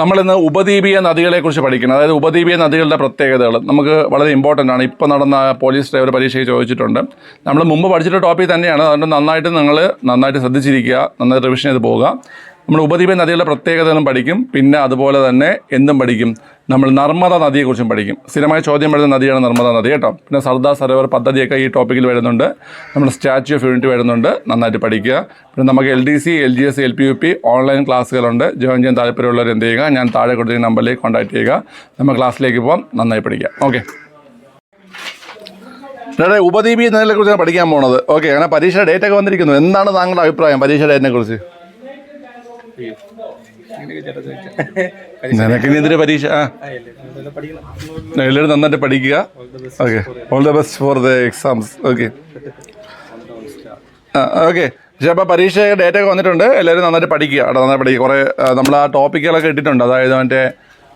നമ്മളിന്ന് ഉപദ്വീപീയ നദികളെക്കുറിച്ച് പഠിക്കണം. അതായത് ഉപദ്വീപീയ നദികളുടെ പ്രത്യേകതകൾ നമുക്ക് വളരെ ഇമ്പോർട്ടന്റ് ആണ്. ഇപ്പോൾ നടന്ന പോലീസ് ഡ്രൈവർ പരീക്ഷയ്ക്ക് ചോദിച്ചിട്ടുണ്ട്. നമ്മൾ മുമ്പ് പഠിച്ചിട്ട് ടോപ്പിക് തന്നെയാണ്. അതുകൊണ്ട് നന്നായിട്ട് നിങ്ങൾ നന്നായിട്ട് ശ്രദ്ധിച്ചിരിക്കുക. നന്നായിട്ട് റിവിഷൻ ചെയ്ത് പോവുക. നമ്മൾ ഉപദ്വീപ നദികളുടെ പ്രത്യേകതകളും പഠിക്കും. പിന്നെ അതുപോലെ തന്നെ എന്തും പഠിക്കും. നമ്മൾ നർമ്മദ നദിയെക്കുറിച്ചും പഠിക്കും. സ്ഥിരമായി ചോദ്യം വരുന്ന നദിയാണ് നർമ്മദ നദി കേട്ടോ. പിന്നെ സർദാർ സരോവർ പദ്ധതിയൊക്കെ ഈ ടോപ്പിക്കിൽ വരുന്നുണ്ട്. നമ്മൾ സ്റ്റാച്യു ഓഫ് യൂണിറ്റി വരുന്നുണ്ട്. നന്നായിട്ട് പഠിക്കുക. പിന്നെ നമുക്ക് L D C L G S L P U P online ക്ലാസ്സുകളുണ്ട്. Join ചെയ്യാൻ താല്പര്യമുള്ളവർ എന്ത് ചെയ്യുക? ഞാൻ താഴെ കൊടുത്തിരിക്കുന്ന നമ്പറിലേക്ക് കോൺടാക്ട് ചെയ്യുക. നമ്മൾ ക്ലാസ്സിലേക്ക് പോകാം നന്നായി പഠിക്കാം ഓക്കെ. ഇവിടെ ഉപദ്വീപി നദികളെ കുറിച്ചാണ് പഠിക്കാൻ പോകുന്നത് ഓക്കെ അങ്ങനെ പരീക്ഷ ഡേറ്റ് ഒക്കെ വന്നിരിക്കുന്നു. എന്താണ് താങ്കളുടെ അഭിപ്രായം പരീക്ഷ ഡേറ്റിനെ കുറിച്ച്? നിനക്ക് ഇനി എന്തിനു പരീക്ഷ ആ. എല്ലാവരും നന്നായിട്ട് പഠിക്കുക. Okay. All the best for the exams okay. ആ ഓക്കെ. പക്ഷേ അപ്പോൾ പരീക്ഷ ഡേറ്റ് ഒക്കെ വന്നിട്ടുണ്ട്. എല്ലാവരും നന്നായിട്ട് പഠിക്കുക. അവിടെ നന്നായിട്ട് പഠിക്കുക. കുറേ നമ്മൾ ആ ടോപ്പിക്കുകളൊക്കെ ഇട്ടിട്ടുണ്ട്. അതായത് മറ്റേ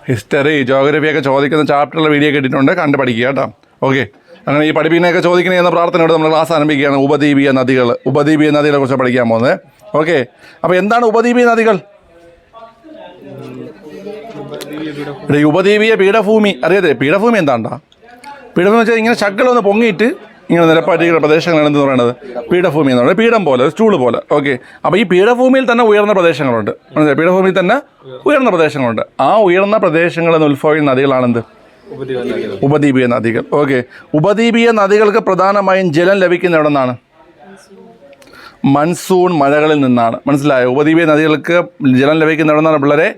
ഹിസ്റ്ററി ജോഗ്രഫി ഒക്കെ ചോദിക്കുന്ന ചാപ്റ്ററിലെ വീഡിയോ ഒക്കെ ഇട്ടിട്ടുണ്ട്. കണ്ട് പഠിക്കുക കേട്ടോ. ഓക്കെ. അങ്ങനെ ഈ പഠിപ്പിക്കുന്നതൊക്കെ ചോദിക്കണേ എന്ന പ്രാർത്ഥനയോട് നമ്മൾ ക്ലാസ് ആരംഭിക്കുകയാണ്. ഉപദ്വീപിയ നദികൾ ഉപദ്വീപിയ നദികളെ കുറിച്ച് പഠിക്കാൻ പോകുന്നത്. ഓക്കെ. അപ്പോൾ എന്താണ് ഉപദ്വീപീയ നദികൾ? ഉപദ്വീപീയ പീഠഭൂമി. അറിയാതെ പീഠഭൂമി എന്താണ്ടാ? പീഠഭൂമി വെച്ചാൽ ഇങ്ങനെ ശക്കളൊന്ന് പൊങ്ങിയിട്ട് ഇങ്ങനെ നിരപ്പാറ്റിക്കുന്ന പ്രദേശങ്ങളാണ് എന്ന് പറയുന്നത് പീഠഭൂമി എന്ന് പറയുന്നത് പീഠം പോലെ സ്റ്റൂൾ പോലെ. ഓക്കെ. അപ്പോൾ ഈ പീഠഭൂമിയിൽ തന്നെ ഉയർന്ന പ്രദേശങ്ങളുണ്ട്. മനസ്സിലായി? പീഠഭൂമിയിൽ തന്നെ ഉയർന്ന പ്രദേശങ്ങളുണ്ട്. ആ ഉയർന്ന പ്രദേശങ്ങളിൽ നിന്ന് ഉത്ഭവിക്കുന്ന നദികളാണെന്ത്? ഉപദ്വീപീയ നദികൾ. ഓക്കെ. ഉപദ്വീപീയ നദികൾക്ക് പ്രധാനമായും ജലം ലഭിക്കുന്ന എവിടെ നിന്നാണ് മൺസൂൺ മഴകളിൽ നിന്നാണ്. മനസ്സിലായോ? ഉപദ്വീപീയ നദികൾക്ക് ജലം ലഭിക്കുന്ന എവിടെ നിന്നാണ് പിള്ളേരെ.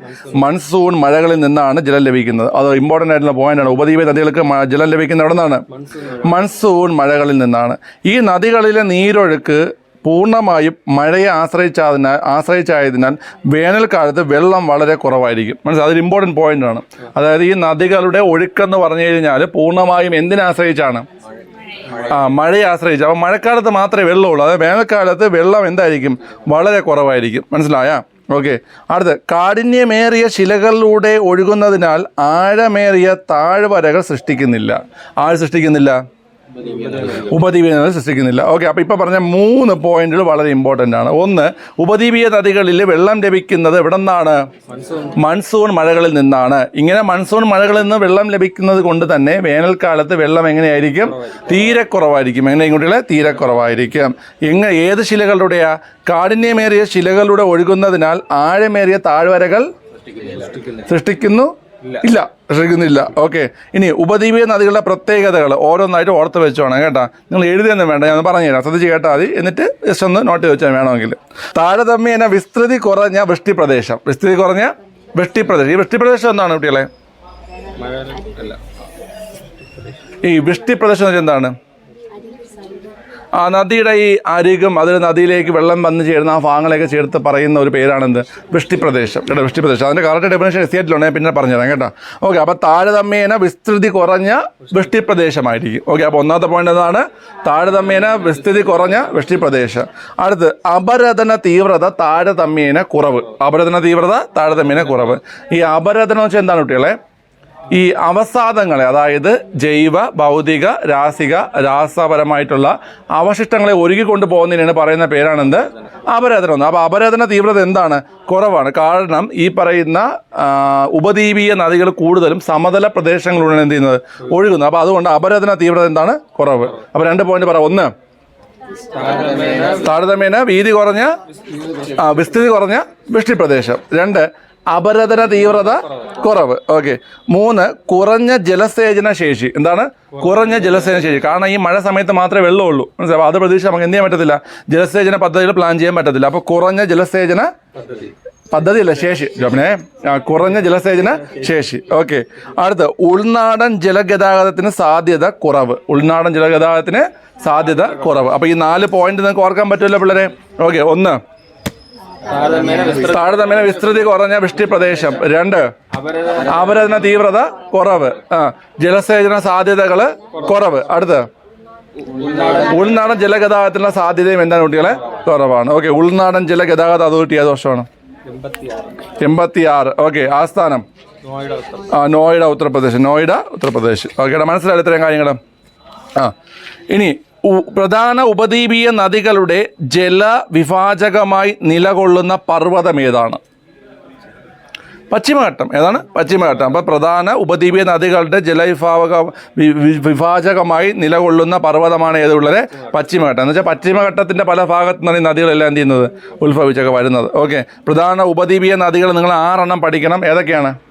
മൺസൂൺ മഴകളിൽ നിന്നാണ് ജലം ലഭിക്കുന്നത്. അത് ഇമ്പോർട്ടന്റ് ആയിട്ടുള്ള പോയിന്റാണ് ഉപദ്വീപീയ നദികൾക്ക് ജലം ലഭിക്കുന്ന എവിടെ മൺസൂൺ മഴകളിൽ നിന്നാണ്. ഈ നദികളിലെ നീരൊഴുക്ക് പൂർണമായും മഴയെ ആശ്രയിച്ചതിനാൽ ആശ്രയിച്ചായതിനാൽ വേനൽക്കാലത്ത് വെള്ളം വളരെ കുറവായിരിക്കും. മനസ്സിലായി? അതൊരു ഇമ്പോർട്ടന്റ് പോയിന്റാണ് അതായത് ഈ നദികളുടെ ഒഴുക്കെന്ന് പറഞ്ഞു കഴിഞ്ഞാൽ പൂർണമായും എന്തിനെ ആശ്രയിച്ചാണ്? ആ മഴയെ ആശ്രയിച്ച്. അപ്പോൾ മഴക്കാലത്ത് മാത്രമേ വെള്ളമുള്ളൂ. അതായത് വേനൽക്കാലത്ത് വെള്ളം എന്തായിരിക്കും? വളരെ കുറവായിരിക്കും. മനസ്സിലായ? ഓക്കെ. അടുത്ത് കാഠിന്യമേറിയ ശിലകളിലൂടെ ഒഴുകുന്നതിനാൽ ആഴമേറിയ താഴ്വരകൾ സൃഷ്ടിക്കുന്നില്ല. ആഴ് സൃഷ്ടിക്കുന്നില്ല? ഉപദ്വീപീയ നദികൾ സൃഷ്ടിക്കുന്നില്ല. ഓക്കെ അപ്പോൾ ഇപ്പോൾ പറഞ്ഞ മൂന്ന് പോയിന്റുകൾ വളരെ ഇമ്പോർട്ടന്റ് ആണ്. ഒന്ന് ഉപദ്വീപീയ നദികളിൽ വെള്ളം ലഭിക്കുന്നത് എവിടെ നിന്നാണ് മൺസൂൺ മഴകളിൽ നിന്നാണ്. ഇങ്ങനെ മൺസൂൺ മഴകളിൽ നിന്ന് വെള്ളം ലഭിക്കുന്നത് കൊണ്ട് തന്നെ വേനൽക്കാലത്ത് വെള്ളം എങ്ങനെയായിരിക്കും? തീരെ കുറവായിരിക്കും. എങ്ങനെ ഇങ്ങോട്ടുള്ള തീരെ കുറവായിരിക്കും. എങ്ങനെ ഏത് ശിലകളുടെയാ? കാഠിന്യമേറിയ ശിലകളുടെ ഒഴുകുന്നതിനാൽ ആഴമേറിയ താഴ്വരകൾ സൃഷ്ടിക്കുന്നു. ഇല്ല. ശ്രദ്ധിക്കുന്നില്ല ഓക്കെ ഇനി ഉപദ്വീപീയ നദികളുടെ പ്രത്യേകതകൾ ഓരോന്നായിട്ട് ഓർത്ത് വെച്ചോണം കേട്ടോ. നിങ്ങൾ എഴുതിയൊന്നും വേണ്ട ഞാൻ പറഞ്ഞു തരാം ശ്രദ്ധിച്ച് കേട്ടാൽ മതി. എന്നിട്ട് ജസ്റ്റ് ഒന്ന് നോട്ട് ചോദിച്ചാൽ വെച്ചാൽ വേണമെങ്കിൽ. താരതമ്യേന വിസ്തൃതി കുറഞ്ഞ വൃഷ്ടിപ്രദേശം. വിസ്തൃതി കുറഞ്ഞ വൃഷ്ടിപ്രദേശം. ഈ വൃഷ്ടിപ്രദേശം എന്താണ് കുട്ടികളെ? ഈ വൃഷ്ടിപ്രദേശം എന്ന് വെച്ചാൽ എന്താണ്? നദിയുടെ ഈ അരികും അതിൽ നദിയിലേക്ക് വെള്ളം വന്ന് ചേരുന്ന ആ ഭാഗങ്ങളെയൊക്കെ ചേർത്ത് പറയുന്ന ഒരു പേരാണെന്ത്? വൃഷ്ടിപ്രദേശം കേട്ടോ വൃഷ്ടിപ്രദേശം അതിന്റെ കറക്റ്റ് ഡെഫിനേഷൻ എസ്റ്റിയിലുണ്ട് ഞാൻ പിന്നെ പറഞ്ഞുതരാം കേട്ടോ. ഓക്കെ അപ്പോൾ താരതമ്യേന വിസ്തൃതി കുറഞ്ഞ വൃഷ്ടിപ്രദേശമായിരിക്കും ഓക്കെ അപ്പോൾ ഒന്നാമത്തെ പോയിന്റ് എന്താണ്? താരതമ്യേന വിസ്തൃതി കുറഞ്ഞ വൃഷ്ടിപ്രദേശം അടുത്ത് അപരതന തീവ്രത താരതമ്യേന കുറവ്. അപരതന തീവ്രത താരതമ്യേന കുറവ്. ഈ അപരതനം വെച്ചാൽ എന്താണ് കുട്ടികളെ? ഈ അവസാദങ്ങളെ അതായത് ജൈവ ഭൗതിക രാസിക രാസപരമായിട്ടുള്ള അവശിഷ്ടങ്ങളെ ഒരുക്കി കൊണ്ടുപോകുന്നതിനാണ് പറയുന്ന പേരാണെന്ത്? അപരേതനം എന്ന് അപ്പോൾ അപരേതന തീവ്രത എന്താണ്? കുറവാണ്. കാരണം ഈ പറയുന്ന ഉപദ്വീപീയ നദികൾ കൂടുതലും സമതല പ്രദേശങ്ങളിലൂടെ എന്ത് ചെയ്യുന്നത്? ഒഴുകുന്നത്. അപ്പോൾ അതുകൊണ്ട് അപരേതന തീവ്രത എന്താണ്? കുറവ്. അപ്പോൾ രണ്ട് പോയിന്റ് പറ. ഒന്ന്. താരതമ്യേന വീതി കുറഞ്ഞ വിസ്തൃതി കുറഞ്ഞ വൃഷ്ടിപ്രദേശം. രണ്ട് അപരതന തീവ്രത കുറവ്. ഓക്കെ മൂന്ന് കുറഞ്ഞ ജലസേചന ശേഷി. എന്താണ്? കുറഞ്ഞ ജലസേചന ശേഷി. കാരണം ഈ മഴ സമയത്ത് മാത്രമേ വെള്ളമുള്ളൂ. മനസ്സിലാവും അത് പ്രതീക്ഷ നമുക്ക് എന്ത് ചെയ്യാൻ പറ്റത്തില്ല? ജലസേചന പദ്ധതികൾ പ്ലാൻ ചെയ്യാൻ പറ്റത്തില്ല. അപ്പോൾ കുറഞ്ഞ ജലസേചന പദ്ധതി. പദ്ധതിയല്ല ശേഷി. ജോബിനെ കുറഞ്ഞ ജലസേചന ശേഷി. ഓക്കെ അടുത്ത് ഉൾനാടൻ ജലഗതാഗതത്തിന് സാധ്യത കുറവ്. ഉൾനാടൻ ജലഗതാഗതത്തിന് സാധ്യത കുറവ്. അപ്പോൾ ഈ നാല് പോയിന്റ് നിങ്ങൾക്ക് ഓർക്കാൻ പറ്റുമല്ലോ പിള്ളേരെ? ഓക്കെ ഒന്ന് താരതമ്യേന വിസ്തൃതി കുറഞ്ഞ വൃഷ്ടി പ്രദേശം രണ്ട് അപരതന തീവ്രത കുറവ്. ആ ജലസേചന സാധ്യതകൾ കുറവ്. അടുത്ത്. ഉൾനാടൻ ജലഗതാഗതത്തിനുള്ള സാധ്യതയും എന്താണ് കുട്ടികളെ? കുറവാണ്. ഓക്കെ ഉൾനാടൻ ജലഗതാഗത അതോറിറ്റി ഏത് വർഷമാണ്? എൺപത്തി ആറ് ഓക്കെ ആസ്ഥാനം? ആ നോയിഡ ഉത്തർപ്രദേശ്. നോയിഡ ഉത്തർപ്രദേശ്. ഓക്കെ മനസ്സിലായി ഇത്രയും കാര്യങ്ങൾ ആ ഇനി പ്രധാന ഉപദ്വീപീയ നദികളുടെ ജലവിഭാജകമായി നിലകൊള്ളുന്ന പർവതം ഏതാണ്? പശ്ചിമഘട്ടം. ഏതാണ്? പശ്ചിമഘട്ടം. അപ്പോൾ പ്രധാന ഉപദ്വീപീയ നദികളുടെ ജലവിഭാവക വിഭാജകമായി നിലകൊള്ളുന്ന പർവതമാണ് ഏതുള്ളത് പശ്ചിമഘട്ടം. എന്ന് വെച്ചാൽ പശ്ചിമഘട്ടത്തിന്റെ പല ഭാഗത്തു നിന്നാണ് ഈ നദികളെല്ലാം എന്ത് ചെയ്യുന്നത്? ഉത്ഭവിച്ചൊക്കെ വരുന്നത്. ഓക്കെ. പ്രധാന ഉപദ്വീപീയ നദികൾ നിങ്ങൾ ആറെണ്ണം പഠിക്കണം. ഏതൊക്കെയാണ്?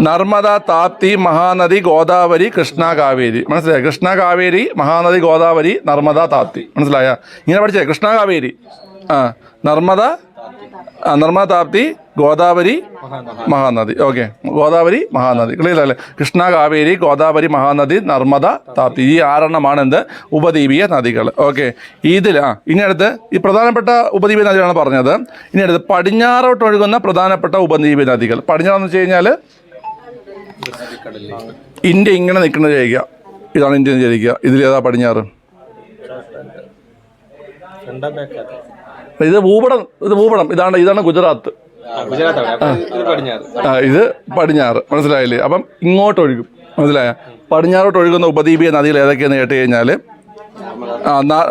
നർമ്മദ താപ്തി മഹാനദി ഗോദാവരി കൃഷ്ണ കാവേരി. മനസ്സിലായോ? കൃഷ്ണ കാവേരി മഹാനദി ഗോദാവരി നർമ്മദ താപ്തി. മനസ്സിലായ? ഇങ്ങനെ പഠിച്ചേ. കൃഷ്ണ കാവേരി. ആ നർമ്മദ നർമ്മദ താപ്തി ഗോദാവരി മഹാനദി. ഓക്കെ. ഗോദാവരി മഹാനദി. ക്ലിയർ അല്ലേ കൃഷ്ണ കാവേരി ഗോദാവരി മഹാനദി നർമ്മദ താപ്തി ഈ ആറെണ്ണമാണ് എന്ത് ഉപദ്വീപീയ നദികൾ. ഓക്കെ. ഇതിൽ ആ ഇനി അടുത്ത് ഈ പ്രധാനപ്പെട്ട ഉപദ്വീപീയ നദികളാണ് പറഞ്ഞത്. ഇനി അടുത്ത് പടിഞ്ഞാറോട്ട് ഒഴുകുന്ന പ്രധാനപ്പെട്ട ഉപദ്വീപീയ നദികൾ. പടിഞ്ഞാറെന്ന് വെച്ച് കഴിഞ്ഞാൽ ഇന്ത്യ ഇങ്ങനെ നിൽക്കുന്നത് ചോദിക്കുക ഇതാണ് ഇന്ത്യ എന്ന് ചോദിക്കുക ഇതിലേതാ പടിഞ്ഞാറ്? ഇത് ഭൂപടം ഇത് ഭൂപടം. ഇതാണ് ഇതാണ് ഗുജറാത്ത്. ഇത് പടിഞ്ഞാറ്. മനസ്സിലായില്ലേ? അപ്പം ഇങ്ങോട്ട് ഒഴുകും മനസ്സിലായ? പടിഞ്ഞാറോട്ട് ഒഴുകുന്ന ഉപദ്വീപിയ നദികൾ ഏതൊക്കെയെന്ന് കേട്ട് കഴിഞ്ഞാൽ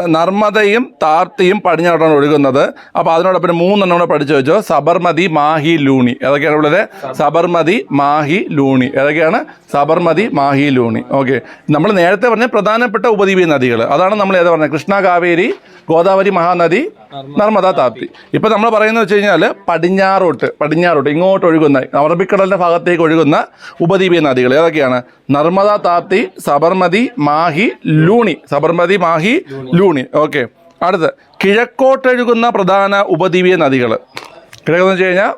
നർമ്മദയും. താർത്തിയും പടിഞ്ഞാറോട്ടാണ് ഒഴുകുന്നത്. അപ്പോൾ അതിനോടൊപ്പം മൂന്നെണ്ണം കൂടെ പഠിച്ചു വെച്ചോ. സബർമതി മാഹി ലൂണി. ഏതൊക്കെയാണ് ഉള്ളത്? സബർമതി. മാഹി ലൂണി. ഏതൊക്കെയാണ്? സബർമതി മാഹി ലൂണി. ഓക്കെ. നമ്മൾ നേരത്തെ പറഞ്ഞ പ്രധാനപ്പെട്ട ഉപദ്വീപീയ നദികൾ അതാണ് നമ്മൾ ഏതാ പറഞ്ഞത്? കൃഷ്ണ കാവേരി ഗോദാവരി മഹാനദി നർമ്മദ താപ്തി. ഇപ്പം നമ്മൾ പറയുന്നത് വെച്ച് കഴിഞ്ഞാൽ പടിഞ്ഞാറോട്ട് പടിഞ്ഞാറോട്ട് ഇങ്ങോട്ട് ഒഴുകുന്ന അറബിക്കടലിന്റെ ഭാഗത്തേക്ക് ഒഴുകുന്ന ഉപദ്വീപീയ നദികൾ ഏതൊക്കെയാണ്? നർമ്മദ താപ്തി സബർമതി മാഹി ലൂണി. സബർമതി മാഹി ലൂണി. ഓക്കെ. അടുത്ത്. കിഴക്കോട്ടൊഴുകുന്ന പ്രധാന ഉപദ്വീപീയ നദികൾ കിഴക്കെന്ന് വെച്ച് കഴിഞ്ഞാൽ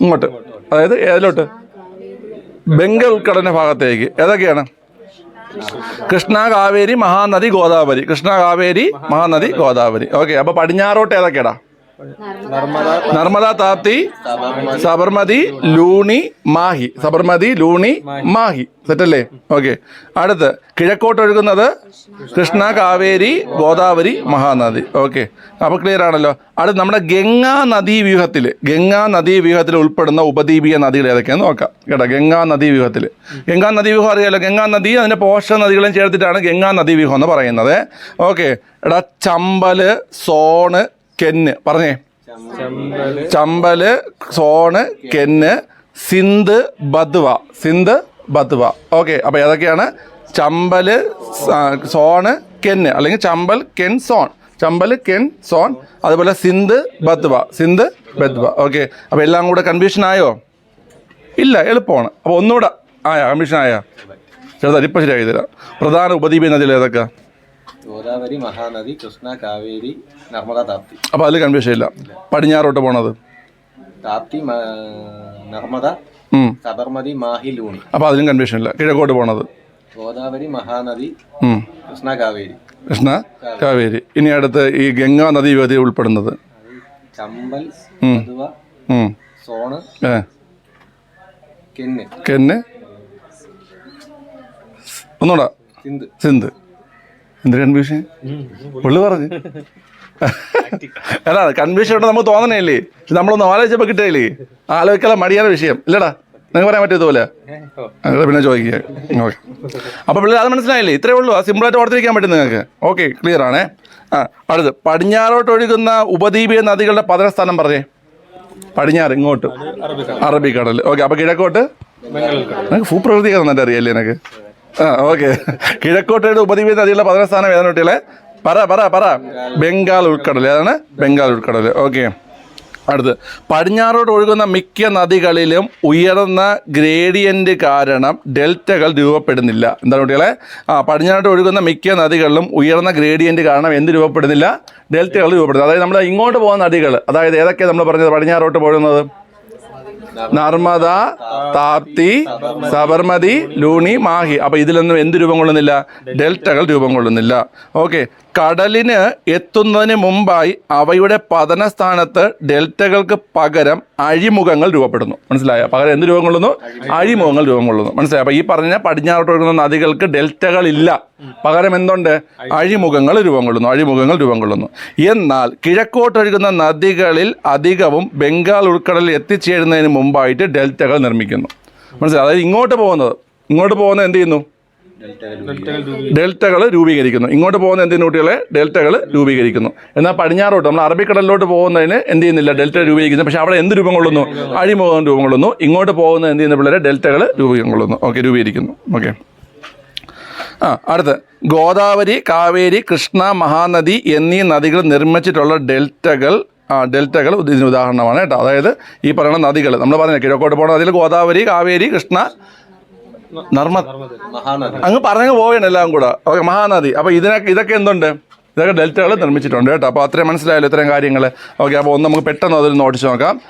ഇങ്ങോട്ട്. അതായത് ഏതിലോട്ട്? ബംഗാൾ ഉൾക്കടലിന്റെ ഭാഗത്തേക്ക്. ഏതൊക്കെയാണ്? കൃഷ്ണ കാവേരി മഹാനദി ഗോദാവരി. കൃഷ്ണ കാവേരി മഹാനദി ഗോദാവരി. ഓക്കെ. അപ്പൊ പടിഞ്ഞാറോട്ട് ഏതൊക്കെയാടാ? നർമ്മദ താപ്തി സബർമതി ലൂണി മാഹി. സബർമതി ലൂണി മാഹി. സെറ്റല്ലേ? ഓക്കെ. അടുത്ത് കിഴക്കോട്ട് ഒഴുകുന്നത് കൃഷ്ണ കാവേരി ഗോദാവരി മഹാനദി. ഓക്കെ. അപ്പോൾ ക്ലിയർ ആണല്ലോ. അടുത്ത് നമ്മുടെ ഗംഗാ നദീ വ്യൂഹത്തിൽ ഗംഗാ നദീ വ്യൂഹത്തിൽ ഉൾപ്പെടുന്ന ഉപദ്വീപീയ നദികൾ ഏതൊക്കെയാണെന്ന് നോക്കാം. കേട്ടോ ഗംഗാ നദീ വ്യൂഹത്തിൽ ഗംഗാ നദീ വ്യൂഹം അറിയാലോ? ഗംഗാ നദി അതിന്റെ പോഷക നദികളും ചേർത്തിട്ടാണ് ഗംഗാ നദീ വ്യൂഹം എന്ന് പറയുന്നത്. ഓക്കെ. എടാ ചമ്പൽ സോണ് കെന്ന്. പറഞ്ഞേ. ചമ്പൽ സോണ് കെന്ന് സിന്ധ് ബദ്വ. സിന്ധ് ബദ്വ. ഓക്കെ അപ്പോൾ ഏതൊക്കെയാണ്? ചമ്പൽ സോണ് കെന്ന്. അല്ലെങ്കിൽ ചമ്പൽ കെൻ സോൺ. ചമ്പൽ കെൻ സോൺ. അതുപോലെ സിന്ധ് ബദ്വ. സിന്ധ് ബദ്വ. ഓക്കെ അപ്പോൾ എല്ലാം കൂടെ കൺഫ്യൂഷൻ ആയോ? ഇല്ല എളുപ്പമാണ്. അപ്പോൾ ഒന്നുകൂടെ ആയാ? കൺഫ്യൂഷൻ ആയാ? ചെറുതായി ഇപ്പം ശരിയാക്കി തരാം. പ്രധാന ഉപദ്വീപ് നദികൾ ഏതൊക്കെ? ഗോദാവരി മഹാനദി കൃഷ്ണ കാവേരി നർമ്മദ താപ്തി. അപ്പോൾ അതിൽ കൺഫ്യൂഷൻ ഇല്ല. പടിഞ്ഞാറോട്ട് പോണത്? താപ്തി നർമ്മദ. സബർമതി മാഹി ലൂണി. അപ്പോൾ അതിലും കൺഫ്യൂഷൻ ഇല്ല. കിഴക്കോട്ട് പോണത്? ഗോദാവരി മഹാനദി കൃഷ്ണ കാവേരി. കൃഷ്ണ കാവേരി. ഇനി അടുത്ത് ഈ ഗംഗാ നദി യുവതി ഉൾപ്പെടുന്നത്? ചമ്പൽ. സോണ് കെന്ന്. കെന്ന്? ഒന്നുകൂടാ. സിന്ധ്. സിന്ധ്. എന്ത് കൺഫ്യൂഷൻ പുള്ളി പറഞ്ഞു. അല്ല കൺഫ്യൂഷൻ ഉണ്ട് നമുക്ക് തോന്നണേല്ലേ? പക്ഷെ നമ്മളൊന്ന് ആലോചിച്ചപ്പോൾ കിട്ടിയില്ലേ? ആലോചിക്കാനുള്ള മടിയാണ് വിഷയം. ഇല്ലടാ നിങ്ങൾക്ക് പറയാൻ പറ്റിയതുപോലെ അങ്ങനെ പിന്നെ ചോദിക്കുക. ഓക്കെ. അപ്പോൾ പിള്ളേർ അത് മനസ്സിലായില്ലേ? ഇത്രേ ഉള്ളൂ. ആ സിമ്പിളായിട്ട് ഓർത്തിരിക്കാൻ പറ്റും നിങ്ങൾക്ക്. ഓക്കെ ക്ലിയർ ആണേ. ആ അടുത്ത് പടിഞ്ഞാറോട്ട് ഒഴുകുന്ന ഉപദ്വീപീയ നദികളുടെ പതനസ്ഥാനം പറഞ്ഞേ. പടിഞ്ഞാറ് ഇങ്ങോട്ട്. അറബിക്കടൽ. ഓക്കെ അപ്പോൾ കിഴക്കോട്ട്? നിനക്ക് ഭൂപ്രകൃതിയൊക്കെ നന്നായിട്ട് അറിയാല്ലേ എനിക്ക് ആ ഓക്കെ. കിഴക്കോട്ടയുടെ ഉപദ്വീപീയ നദികളുടെ പതനസ്ഥാനം ഏതാണ് കുട്ടികളെ? പറ പറ പറ. ബംഗാൾ ഉൾക്കടൽ ഏതാണ്? ബംഗാൾ ഉൾക്കടൽ ഓക്കെ. അടുത്ത്. പടിഞ്ഞാറോട്ട് ഒഴുകുന്ന മിക്ക നദികളിലും ഉയർന്ന ഗ്രേഡിയന്റ് കാരണം ഡെൽറ്റകൾ രൂപപ്പെടുന്നില്ല. എന്താണ് കുട്ടികളെ? ആ പടിഞ്ഞാറോട്ട് ഒഴുകുന്ന മിക്ക നദികളിലും ഉയർന്ന ഗ്രേഡിയന്റ് കാരണം എന്ത് രൂപപ്പെടുന്നില്ല? ഡെൽറ്റകൾ രൂപപ്പെടുന്നില്ല അതായത് നമ്മൾ ഇങ്ങോട്ട് പോകുന്ന നദികൾ അതായത് ഏതൊക്കെ നമ്മൾ പറഞ്ഞത്? പടിഞ്ഞാറോട്ട് പോകുന്നത്? നർമ്മദ താപ്തി സബർമതി ലൂണി മാഹി. അപ്പോൾ ഇതിലൊന്നും എന്ത് രൂപം കൊള്ളുന്നില്ല? ഡെൽറ്റകൾ രൂപം കൊള്ളുന്നില്ല. ഓക്കെ. കടലിന് എത്തുന്നതിന് മുമ്പായി അവയുടെ പതന സ്ഥാനത്ത് ഡെൽറ്റകൾക്ക് പകരം അഴിമുഖങ്ങൾ രൂപപ്പെടുന്നു. മനസ്സിലായ? പകരം എന്ത് രൂപം കൊള്ളുന്നു അഴിമുഖങ്ങൾ രൂപം കൊള്ളുന്നു മനസ്സിലായോ? അപ്പോൾ ഈ പറഞ്ഞ പടിഞ്ഞാറോട്ട് ഒഴുകുന്ന നദികൾക്ക് ഡെൽറ്റകളില്ല. പകരം എന്തുണ്ട്? അഴിമുഖങ്ങൾ രൂപം കൊള്ളുന്നു അഴിമുഖങ്ങൾ രൂപം കൊള്ളുന്നു എന്നാൽ കിഴക്കോട്ടൊഴുകുന്ന നദികളിൽ അധികവും ബംഗാൾ ഉൾക്കടലിൽ എത്തിച്ചേരുന്നതിന് മുമ്പായിട്ട് ഡെൽറ്റകൾ നിർമ്മിക്കുന്നു. മനസ്സിലായി? അതായത് ഇങ്ങോട്ട് പോകുന്നത്. ഇങ്ങോട്ട് പോകുന്നത് എന്ത് ചെയ്യുന്നു? ഡെൽറ്റകൾ രൂപീകരിക്കുന്നു. ഇങ്ങോട്ട് പോകുന്ന എന്തിനു കുട്ടികളെ? ഡെൽറ്റകൾ രൂപീകരിക്കുന്നു. എന്നാൽ പടിഞ്ഞാറോട്ട് നമ്മൾ അറബിക്കടലിലോട്ട് പോകുന്നതിന് എന്ത് ചെയ്യുന്നില്ല ഡെൽറ്റ രൂപീകരിക്കുന്നു. പക്ഷേ അവിടെ എന്ത് രൂപം കൊള്ളുന്നു അഴിമുഖം രൂപം കൊള്ളുന്നു ഇങ്ങോട്ട് പോകുന്ന എന്ത് ചെയ്യുന്ന പിള്ളേരെ ഡെൽറ്റകൾ രൂപീകം കൊള്ളുന്നു ഓക്കെ രൂപീകരിക്കുന്നു. ഓക്കെ. ആ അടുത്ത്. ഗോദാവരി കാവേരി കൃഷ്ണ മഹാനദി എന്നീ നദികൾ നിർമ്മിച്ചിട്ടുള്ള ഡെൽറ്റകൾ ആ ഡെൽറ്റകൾ ഇതിന് ഉദാഹരണമാണ് കേട്ടോ. അതായത് ഈ പറയുന്ന നദികൾ. നമ്മൾ പറഞ്ഞ കിഴക്കോട്ട് പോകുന്ന നദികൾ ഗോദാവരി കാവേരി കൃഷ്ണ നർമ്മദ അങ്ങ് പറഞ്ഞു പോവുകയാണ് എല്ലാം കൂടെ. ഓക്കെ മഹാനദി. അപ്പോൾ ഇതിനൊക്കെ ഇതൊക്കെ എന്തുണ്ട്? ഇതൊക്കെ ഡെൽറ്റകൾ നിർമ്മിച്ചിട്ടുണ്ട് കേട്ടോ. അപ്പോൾ അത്രയും മനസ്സിലായല്ലോ ഇത്രയും കാര്യങ്ങൾ ഓക്കെ അപ്പോൾ ഒന്ന് നമുക്ക് പെട്ടെന്ന് അതിൽ നോട്ടിച്ച് നോക്കാം.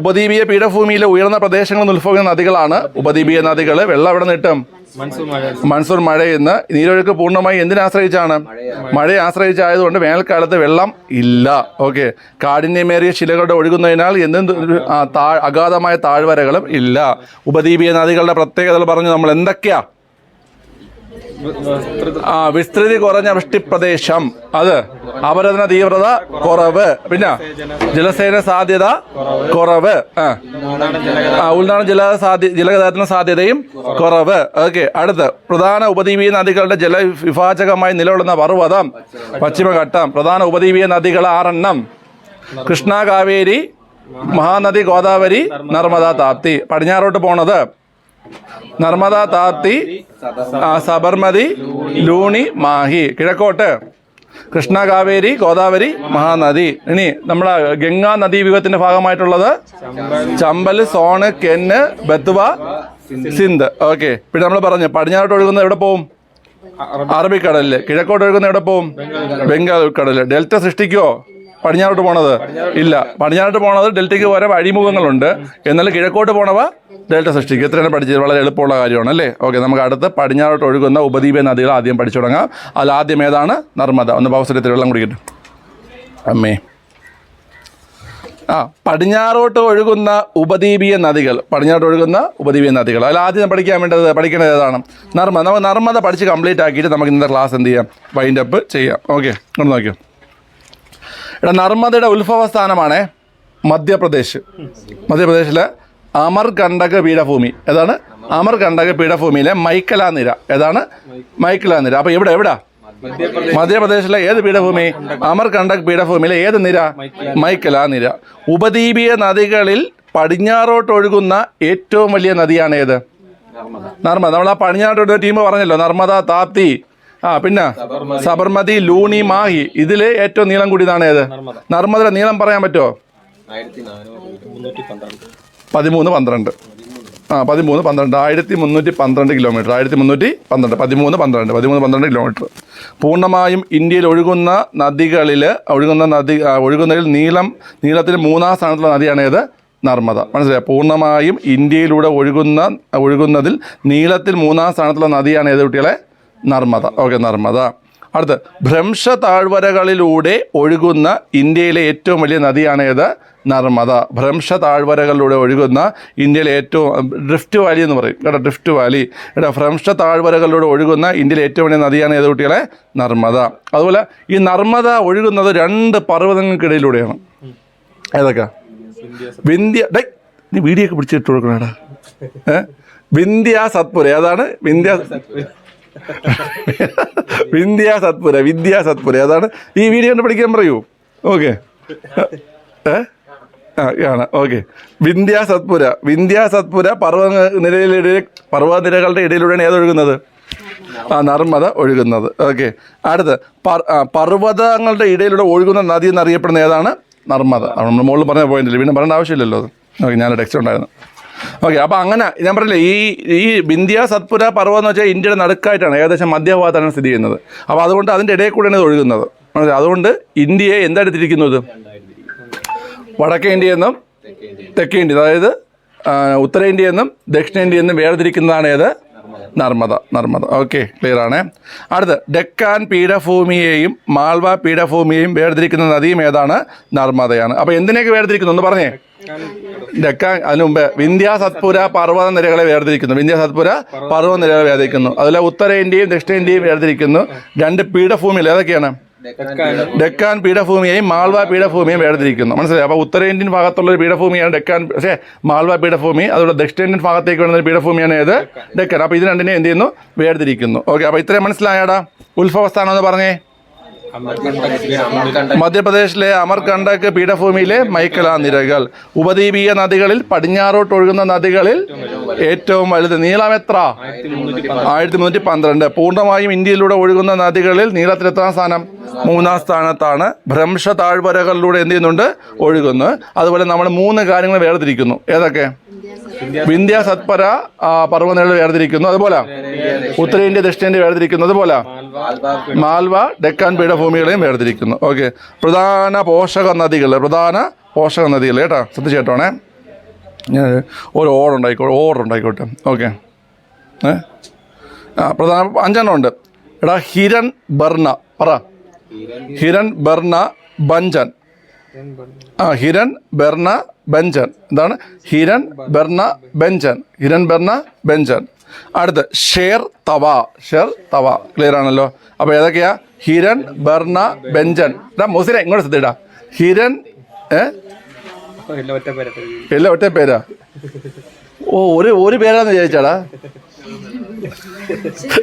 ഉപദ്വീപീയ പീഠഭൂമിയിലെ ഉയർന്ന പ്രദേശങ്ങളിൽ നിൽക്കുന്ന നദികളാണ് ഉപദ്വീപീയ നദികൾ വെള്ളം എവിടെ നിന്ന് കിട്ടും? മൺസൂൺ മഴയെന്ന്. നീരൊഴുക്ക് പൂർണമായി എന്തിനെ ആശ്രയിച്ചാണ്? മഴയെ ആശ്രയിച്ചായതുകൊണ്ട് വേനൽക്കാലത്ത് വെള്ളം ഇല്ല. ഓക്കെ. കാഠിന്യമേറിയ ശിലകളുടെ ഒഴുകുന്നതിനാൽ എന്തും അഗാധമായ താഴ്വരകളും ഇല്ല. ഉപദ്വീപീയ നദികളുടെ പ്രത്യേകതകൾ പറഞ്ഞു നമ്മൾ എന്തൊക്കെയാ ആ വിസ്തൃതി കുറഞ്ഞ വൃഷ്ടിപ്രദേശം. അത് അപരദന തീവ്രത കുറവ്. പിന്നെ ജലസേന സാധ്യത കുറവ്. ആ. ഉൾനാടൻ ജല സാധ്യ ജലഗതാഗതത്തിന് സാധ്യതയും കുറവ്. ഓക്കെ അടുത്ത്. പ്രധാന ഉപദ്വീപീയ നദികളുടെ ജലവിഭാജകമായി നിലകൊള്ളുന്ന പർവതം പശ്ചിമഘട്ടം. പ്രധാന ഉപദ്വീപീയ നദികൾ ആറെണ്ണം. കൃഷ്ണ കാവേരി മഹാനദി ഗോദാവരി നർമ്മദ താപ്തി. പടിഞ്ഞാറോട്ട് പോണത് നർമ്മദ താപ്തി സബർമതി ലൂണി മാഹി. കിഴക്കോട്ട് കൃഷ്ണ കാവേരി ഗോദാവരി മഹാനദി. ഇനി നമ്മളെ ഗംഗാ നദീവ്യൂഹത്തിന്റെ ഭാഗമായിട്ടുള്ളത് ചമ്പൽ സോണ് കെന്ന് ബത്തുവ സിന്ധ്. ഓക്കെ. പിന്നെ നമ്മൾ പറഞ്ഞു പടിഞ്ഞാറോട്ട് ഒഴുകുന്നത് എവിടെ പോവും? അറബിക്കടലിൽ. കിഴക്കോട്ട് ഒഴുകുന്ന എവിടെ പോവും? ബംഗാൾ ഉൾക്കടലിൽ ഡെൽറ്റ സൃഷ്ടിക്കുവോ? പടിഞ്ഞാറോട്ട് പോണത്? ഇല്ല. പടിഞ്ഞാറോട്ട് പോണത് ഡെൽറ്റയ്ക്ക് വരെ അഴിമുഖങ്ങളുണ്ട് എന്നാൽ കിഴക്കോട്ട് പോണവ ഡെൽറ്റ സൃഷ്ടിക്കും. ഇത്രയാണ് പഠിച്ചത് വളരെ എളുപ്പമുള്ള കാര്യമാണ് അല്ലേ? ഓക്കെ നമുക്ക് അടുത്ത് പടിഞ്ഞാറോട്ട് ഒഴുകുന്ന ഉപദ്വീപ നദികൾ ആദ്യം പഠിച്ചു തുടങ്ങാം. അതിൽ ആദ്യം ഏതാണ്? നർമ്മദ. ഒന്ന് പാവസരത്തിൽ വെള്ളം കുടിക്കട്ടെ അമ്മേ. ആ പടിഞ്ഞാറോട്ട് ഒഴുകുന്ന ഉപദ്വീപീയ നദികൾ. പടിഞ്ഞാറോട്ട് ഒഴുകുന്ന ഉപദ്വീപീയ നദികൾ. അതിൽ ആദ്യം പഠിക്കാൻ വേണ്ടത് പഠിക്കേണ്ടത് ഏതാണ്? നർമ്മദ. നമുക്ക് നർമ്മദ പഠിച്ച് കംപ്ലീറ്റ് ആക്കിയിട്ട് നമുക്ക് ഇന്നത്തെ ക്ലാസ് എന്ത് ചെയ്യാം? വൈൻഡപ്പ് ചെയ്യാം. ഓക്കെ ഒന്ന് നോക്കിയോ. എടാ നർമ്മദയുടെ ഉത്ഭവസ്ഥാനമാണ് മധ്യപ്രദേശ്. മധ്യപ്രദേശിലെ അമർകണ്ടക പീഠഭൂമി. ഏതാണ്? അമർകണ്ടക പീഠഭൂമിയിലെ മൈക്കലാ നിര ഏതാണ്? മൈക്കലാ നിര അപ്പോൾ ഇവിടെ എവിടാ? മധ്യപ്രദേശിലെ ഏത് പീഠഭൂമി? അമർകണ്ടക് പീഠഭൂമിയിലെ ഏത് നിര? മൈക്കലാ നിര ഉപദ്വീപീയ നദികളിൽ പടിഞ്ഞാറോട്ട് ഒഴുകുന്ന ഏറ്റവും വലിയ നദിയാണ് ഏത് നർമ്മദ. നമ്മൾ ആ പടിഞ്ഞാറോട്ട് ടീം പറഞ്ഞല്ലോ. നർമ്മദ താപ്തി ആ പിന്നെ സബർമതി. ലൂണി മാഹി. ഇതിൽ ഏറ്റവും നീളം കൂടിയതാണ് ഏത്? നർമ്മദയുടെ നീളം പറയാൻ പറ്റുമോ? പതിമൂന്ന് പന്ത്രണ്ട്. ആ പതിമൂന്ന് പന്ത്രണ്ട്. ആയിരത്തി മുന്നൂറ്റി പന്ത്രണ്ട് കിലോമീറ്റർ. ആയിരത്തി മുന്നൂറ്റി പന്ത്രണ്ട്. പതിമൂന്ന് പന്ത്രണ്ട്. പതിമൂന്ന് പന്ത്രണ്ട് കിലോമീറ്റർ. പൂർണമായും ഇന്ത്യയിൽ ഒഴുകുന്ന നദികളിൽ ഒഴുകുന്ന നദി ഒഴുകുന്നതിൽ നീളം നീളത്തിൽ മൂന്നാം സ്ഥാനത്തുള്ള നദിയാണ് ഏത്? നർമ്മദ. മനസ്സിലായോ? പൂർണമായും ഇന്ത്യയിലൂടെ ഒഴുകുന്ന ഒഴുകുന്നതിൽ നീളത്തിൽ മൂന്നാം സ്ഥാനത്തുള്ള നദിയാണ് ഏത് കുട്ടികളെ? നർമ്മദ. ഓക്കെ നർമ്മദ. അടുത്ത് ഭ്രംശ താഴ്വരകളിലൂടെ ഒഴുകുന്ന ഇന്ത്യയിലെ ഏറ്റവും വലിയ നദിയാണ് ഏത്? നർമ്മദ. ഭ്രംശ താഴ്വരകളിലൂടെ ഒഴുകുന്ന ഇന്ത്യയിലെ ഏറ്റവും ഡ്രിഫ്റ്റ് വാലി എന്ന് പറയും. കേട്ടോ ഡ്രിഫ്റ്റ് വാലി കേട്ടോ ഭ്രംശ താഴ്വരകളിലൂടെ ഒഴുകുന്ന ഇന്ത്യയിലെ ഏറ്റവും വലിയ നദിയാണ് ഏത് കുട്ടികളെ? നർമ്മദ. അതുപോലെ ഈ നർമ്മദ ഒഴുകുന്നത് രണ്ട് പർവതങ്ങൾക്കിടയിലൂടെയാണ്. ഏതൊക്കെ? വിന്ധ്യ. ഡൈ നീ വീഡിയോ ഒക്കെ പിടിച്ചിട്ട് കൊടുക്കണേടാ. വിന്ധ്യ സത്പുര. ഏതാണ്? വിന്ധ്യ വിന്ധ്യ സത്പുര വിദ്യ സത്പുര. അതാണ് ഈ വീഡിയോ കണ്ട് പഠിക്കാൻ പറയൂ. ഓക്കെ ഏ? ആണ് ഓക്കെ വിന്ധ്യ സത്പുര വിന്ധ്യ സത്പുര പർവ നിരയിലെ പർവനിരകളുടെ ഇടയിലൂടെയാണ് ഏതൊഴുകുന്നത് ആ നർമ്മദ ഒഴുകുന്നത്. ഓക്കെ അടുത്ത് പർവതങ്ങളുടെ ഇടയിലൂടെ ഒഴുകുന്ന നദി എന്നറിയപ്പെടുന്ന ഏതാണ്? നർമ്മദ. നമ്മൾ മുകളിൽ പറഞ്ഞ പോയിന്റില്ല വീണ്ടും പറയേണ്ട ആവശ്യമില്ലല്ലോ അത്. ഓക്കെ ഞാൻ ടെക്സ്റ്റ് ഉണ്ടായിരുന്നു. ഓക്കെ അപ്പോൾ അങ്ങനെ ഞാൻ പറഞ്ഞില്ലേ ഈ ഈ വിന്ധ്യ സത്പുര പർവം എന്ന് വെച്ചാൽ ഇന്ത്യയുടെ നടുക്കായിട്ടാണ് ഏകദേശം മധ്യഭാഗത്താണ് സ്ഥിതി ചെയ്യുന്നത്. അപ്പോൾ അതുകൊണ്ട് അതിന്റെ ഇടയിൽ കൂടെയാണ് ഇത് ഒഴുകുന്നത്? അതുകൊണ്ട് ഇന്ത്യയെ എന്തെടുത്തിരിക്കുന്നത്? വടക്കേ ഇന്ത്യ എന്നും തെക്കേ ഇന്ത്യ അതായത് ഉത്തരേന്ത്യ എന്നും ദക്ഷിണേന്ത്യ എന്നും വേർതിരിക്കുന്നതാണ് ഏത്? നർമ്മദ നർമ്മദ. ഓക്കെ ക്ലിയർ ആണ്. അടുത്ത് ഡെക്കാൻ പീഠഭൂമിയെയും മാൾവ പീഠഭൂമിയെയും വേർതിരിക്കുന്ന നദിയും ഏതാണ്? നർമ്മദയാണ്. അപ്പോൾ എന്തിനേക്ക് വേർതിരിക്കുന്നു? ഒന്ന് പറഞ്ഞേ. ഡെക്കാൻ അതിന് മുമ്പ് വിന്ധ്യ സത്പുര പർവത നിരകളെ വേർതിരിക്കുന്നു. വിന്ധ്യ സത്പുര പർവത നിരകളെ വേർതിരിക്കുന്നു. അതുപോലെ ഉത്തരേന്ത്യയും ദക്ഷിണേന്ത്യയും വേർതിരിക്കുന്നു. രണ്ട് പീഠഭൂമികൾ ഏതൊക്കെയാണ്? ഡെക്കാൻ പീഠഭൂമിയെയും മാൾവ പീഠഭൂമിയെയും വേർതിരിക്കുന്നു. മനസ്സിലായി? അപ്പോൾ ഉത്തരേന്ത്യൻ ഭാഗത്തുള്ള ഒരു പീഠഭൂമിയാണ് ഡെക്കാൻ. പക്ഷേ മാൾവ പീഠഭൂമി അതുപോലെ ദക്ഷിണേന്ത്യൻ ഭാഗത്തേക്ക് വരുന്ന ഒരു പീഠഭൂമിയാണ് ഏത്? ഡെക്കാൻ. അപ്പോൾ ഇത് രണ്ടിനെ എന്ത് ചെയ്യുന്നു? വേർതിരിക്കുന്നു. ഓക്കെ അപ്പോൾ ഇത്രയും മനസ്സിലായാടാ? ഉത്ഭവസ്ഥാനം എന്ന് പറഞ്ഞേ. മധ്യപ്രദേശിലെ അമർകണ്ടക് പീഠഭൂമിയിലെ മൈക്കലാ നിരകൾ ഉപദ്വീപീയ നദികളിൽ പടിഞ്ഞാറോട്ട് ഒഴുകുന്ന നദികളിൽ ഏറ്റവും വലുത് നീളം എത്ര? ആയിരത്തി മുന്നൂറ്റി പന്ത്രണ്ട്. പൂർണമായും ഇന്ത്യയിലൂടെ ഒഴുകുന്ന നദികളിൽ നീളത്തിൽ എത്രാം സ്ഥാനം? മൂന്നാം സ്ഥാനത്താണ് ഭ്രംശ താഴ്വരകളിലൂടെ എന്ത് ചെയ്യുന്നുണ്ട്? ഒഴുകുന്നു. അതുപോലെ നമ്മൾ മൂന്ന് കാര്യങ്ങൾ വേർതിരിക്കുന്നു. ഏതൊക്കെ? വിന്ധ്യ സത്പര ആ, പർവതനിരകൾ വേർതിരിക്കുന്നു. അതുപോലെ ഉത്തരേന്ത്യ ദക്ഷിണേന്ത്യ വേർതിരിക്കുന്നു. അതുപോലെ മാൽവ ഡെക്കാൻ പീഠഭൂമികളെയും വേർതിരിക്കുന്നു. ഓക്കെ. പ്രധാന പോഷക നദികൾ പ്രധാന പോഷക നദികൾ. കേട്ടോ? ശ്രദ്ധിച്ച് കേട്ടോണേ? ഞാൻ ഒരു ഓർഡർ ഉണ്ടായിക്കോട്ടെ ഓർഡർ ഉണ്ടായിക്കോട്ടെ. ഓക്കെ. ഏ? പ്രധാന അഞ്ചെണ്ണം ഉണ്ട്. എടാ ഹിരൺ ബർണ. പറ. ഹിരൺ ബർണ ബഞ്ചൻ. ആ ഹിരൺ ബർണ ബഞ്ചൻ. എന്താണ്? ഹിരൺ ബർണ ബെഞ്ചൻ. ഹിരൺ ബർണ ബെഞ്ചൻ. അടുത്ത് ഷേർ തവ. ഷേർ തവ. ക്ലിയർ ആണല്ലോ? അപ്പോൾ ഏതൊക്കെയാ? ഹിരൺ ബർണ ബെഞ്ചൻ. എടാ മുസിനെ ഇങ്ങോട്ട് ശ്രദ്ധിടാ. ഹിരൺ ഏ? ഒറ്റ പേരാ? ഓ ഒരു ഒരു പേരാന്ന് ചോദിച്ചാടാ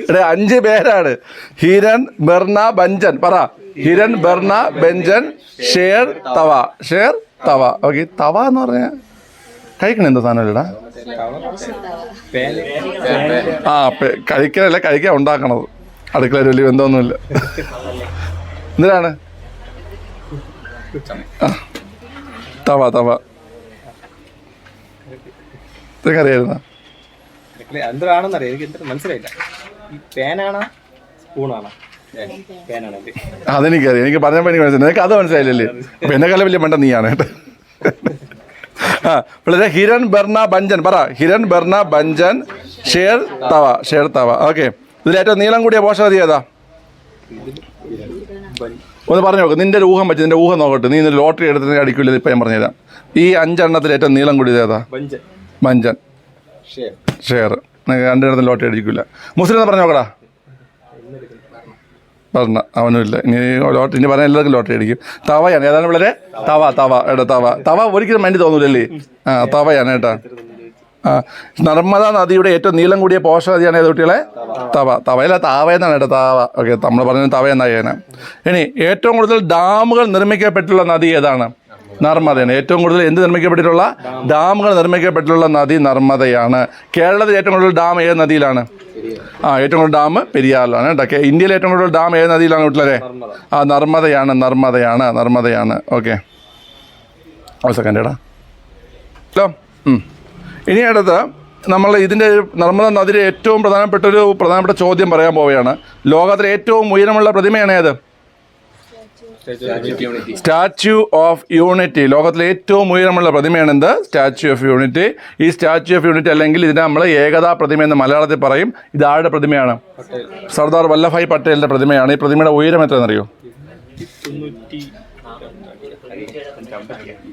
എടാ അഞ്ച് പേരാണ്. ഹിരൺ ബർണ ബഞ്ചൻ. പറ. ഹിരൺ ബർണ ബെഞ്ചൻ ഷേർ തവ. ഷേർ തവ. ഓക്കെ തവ എന്ന് പറഞ്ഞ കഴിക്കണ എന്താ സാധനമല്ലടാ ആ കഴിക്കണല്ല കഴിക്കാൻ ഉണ്ടാക്കണത്. അടുക്കളയിൽ വലിയ ബന്ധമൊന്നുമില്ല. എന്തിനാണ്? തവ തവ. ഇതൊക്കെ അറിയായിരുന്ന? എന്താണെന്നറിയാം എനിക്ക് മനസ്സിലായില്ല. ഈ പേനാണോ സ്പൂണാണോ? അതെനിക്കറിയാം. എനിക്ക് പറഞ്ഞപ്പോൾ എനിക്ക് മനസ്സിലായി. നിനക്ക് അത് മനസ്സിലായില്ലേ അപ്പൊ എന്നെക്കാളും വലിയ മണ്ട നീയാണ് കേട്ടോ. ആ പിള്ളേരെ ഹിരൺ ബർണ ബഞ്ചൻ. പറ ഹിരൺ ബർണ ബഞ്ചൻ ഷേർ തവ ഷേർ തവ. ഓക്കെ. ഇതിൽ ഏറ്റവും നീളം കൂടിയ പോഷകതി ഏതാ? ഒന്ന് പറഞ്ഞു നോക്ക്. നിന്റെ ഒരു ഊഹം പറ്റി നിന്റെ ഊഹം നോക്കട്ടെ. നീ ഇന്ന് ലോട്ടറി എടുത്തതിന് അടിക്കില്ല ഇപ്പം ഞാൻ പറഞ്ഞുതരാം. ഈ അഞ്ചെണ്ണത്തിൽ ഏറ്റവും നീളം കൂടിയത് ഏതാ? ബഞ്ച് ബഞ്ചൻ. ഷെയർ ഷെയർ രണ്ടിടത്തും ലോട്ടറി അടിക്കില്ല മുസ്ലിം എന്ന് പറഞ്ഞു നോക്കടാ. പറഞ്ഞ അവനുമില്ല. ഇനി ലോട്ടറി ഇനി പറഞ്ഞ എല്ലാവർക്കും ലോട്ടറി അടിക്കും. തവയാണ്. ഏതാണ് വളരെ തവ തവ. എടാ തവ. തവ ഒരിക്കലും മണ്ടി തോന്നൂലല്ലേ? ആ തവയാണ് കേട്ടാ. നർമ്മദ നദിയുടെ ഏറ്റവും നീളം കൂടിയ പോഷക നദിയാണ് ഏത് കുട്ടികളെ? തവ. തവയല്ല താവ എന്നാണ് കേട്ടോ താവ. ഓക്കെ നമ്മൾ പറഞ്ഞത് തവ എന്നാണ് ഇനി ഏറ്റവും കൂടുതൽ ഡാമുകൾ നിർമ്മിക്കപ്പെട്ടുള്ള നദി ഏതാണ്? നർമ്മദയാണ്. ഏറ്റവും കൂടുതൽ എന്ത് നിർമ്മിക്കപ്പെട്ടിട്ടുള്ള? ഡാമുകൾ നിർമ്മിക്കപ്പെട്ടിട്ടുള്ള നദി നർമ്മദയാണ്. കേരളത്തിൽ ഏറ്റവും കൂടുതൽ ഡാം ഏത് നദിയിലാണ്? ആ ഏറ്റവും കൂടുതൽ ഡാം പെരിയാറിലാണ് കേട്ടോ. ഇന്ത്യയിൽ ഏറ്റവും കൂടുതൽ ഡാം ഏത് നദിയിലാണ് വീട്ടിലെ? ആ നർമ്മദയാണ് നർമ്മദയാണ് നർമ്മദയാണ്. ഓക്കെ. ഓ സെക്കൻഡ് എടാ. ഹലോ ഇനി അടുത്ത് നമ്മൾ ഇതിന്റെ നർമ്മദ നദിയിലെ ഏറ്റവും പ്രധാനപ്പെട്ട ഒരു പ്രധാനപ്പെട്ട ചോദ്യം പറയാൻ പോവുകയാണ്. ലോകത്തിലെ ഏറ്റവും ഉയരമുള്ള പ്രതിമയാണ് ഏത്? Statue of Unity. ലോകത്തിലെ ഏറ്റവും ഉയരമുള്ള പ്രതിമയാണ് എന്ത് സ്റ്റാച്യു ഓഫ് യൂണിറ്റി. ഈ സ്റ്റാച്യു ഓഫ് യൂണിറ്റി അല്ലെങ്കിൽ ഇതിനെ നമ്മൾ ഏകതാ പ്രതിമ എന്ന് മലയാളത്തിൽ പറയും. ഇത് ആരുടെ പ്രതിമയാണ്? സർദാർ വല്ലഭായ് പട്ടേലിന്റെ പ്രതിമയാണ്. ഈ പ്രതിമയുടെ ഉയരം എത്രയെന്നറിയോ?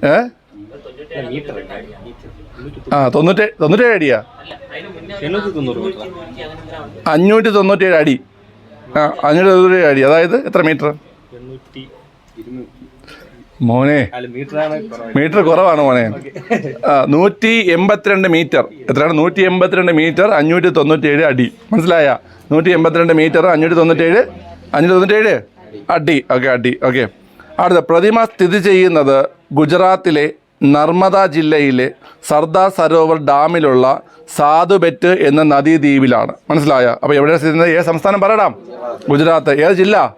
ഏ? ആ തൊണ്ണൂറ്റി തൊണ്ണൂറ്റേഴ് അടിയാ. അഞ്ഞൂറ്റി തൊണ്ണൂറ്റേഴ് അടി. ആ അഞ്ഞൂറ്റി തൊണ്ണൂറ്റേഴ് അടി. അതായത് എത്ര മീറ്റർ? മോനെ. മീറ്റർ കുറവാണ് മോനെ. നൂറ്റി എൺപത്തിരണ്ട് മീറ്റർ. എത്രയാണ്? നൂറ്റി എൺപത്തിരണ്ട് മീറ്റർ അഞ്ഞൂറ്റി തൊണ്ണൂറ്റേഴ് അടി. മനസ്സിലായ? നൂറ്റി എൺപത്തിരണ്ട് മീറ്റർ അഞ്ഞൂറ്റി തൊണ്ണൂറ്റേഴ് അഞ്ഞൂറ്റി തൊണ്ണൂറ്റേഴ് അടി. ഓക്കെ അടി. ഓക്കെ. അടുത്ത പ്രതിമ സ്ഥിതി ചെയ്യുന്നത് ഗുജറാത്തിലെ നർമ്മദ ജില്ലയിലെ സർദാർ സരോവർ ഡാമിലുള്ള സാധുബെറ്റ് എന്ന നദീദ്വീപിലാണ്. മനസ്സിലായ? അപ്പോൾ എവിടെയാണ് സ്ഥിതി ചെയ്യുന്നത്? ഏത് സംസ്ഥാനം പറയടാം? ഗുജറാത്ത്. ഏത് ജില്ല?